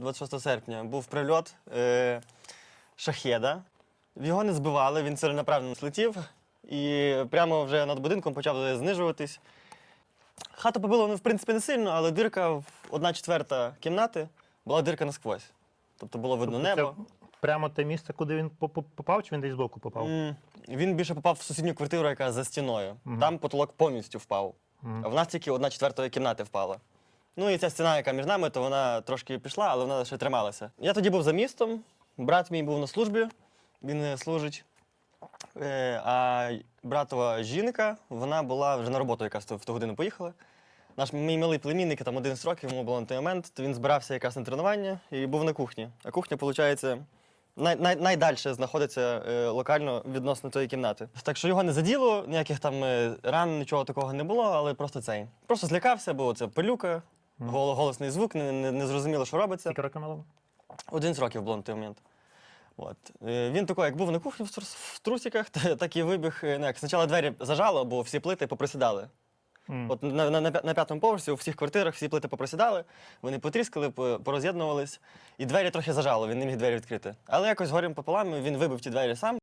26 серпня, був прильот е, шахеда. Його не збивали, він ціленаправно слетів і прямо вже над будинком почав знижуватись. Хату побило, ну, в принципі, не сильно, але дирка в одна четверта кімнати була дирка насквозь. Тобто було видно Тобто небо. Це прямо те місце, куди він поп- попав, чи він десь збоку попав? М, Він більше попав в сусідню квартиру, яка за стіною. Мгм. Там потолок повністю впав. Мгм. А в нас тільки одна четверта кімнати впала. Ну і ця стіна, яка між нами, то вона трошки пішла, але вона ще трималася. Я тоді був за містом, брат мій був на службі, він е, служить. Е, а братова жінка, вона була вже на роботу, якраз в ту годину поїхала. Наш мій малий племінник, там 11 років, йому було на той момент, то він збирався якраз на тренування і був на кухні. А кухня, виходить, най, най, найдальше знаходиться е, локально відносно тої кімнати. Так що його не заділо, ніяких там е, ран, нічого такого не було, але просто цей. Просто злякався, бо це пилюка, гол- голосний звук, не, не, не зрозуміло, що робиться. Скільки років малому? 11 років було на той момент. От. Е, Він такий, як був на кухні в трус- в трусиках, та- так і вибіг. е, Ну, як спочатку двері зажало, бо всі плити поприсідали. М. От на, на, на п'я- на п'ятому поверсі у всіх квартирах всі плити попросідали, вони потріскали, по- пороз'єднувались, і двері трохи зажало, він не міг двері відкрити. Але якось горем пополам він вибив ті двері сам.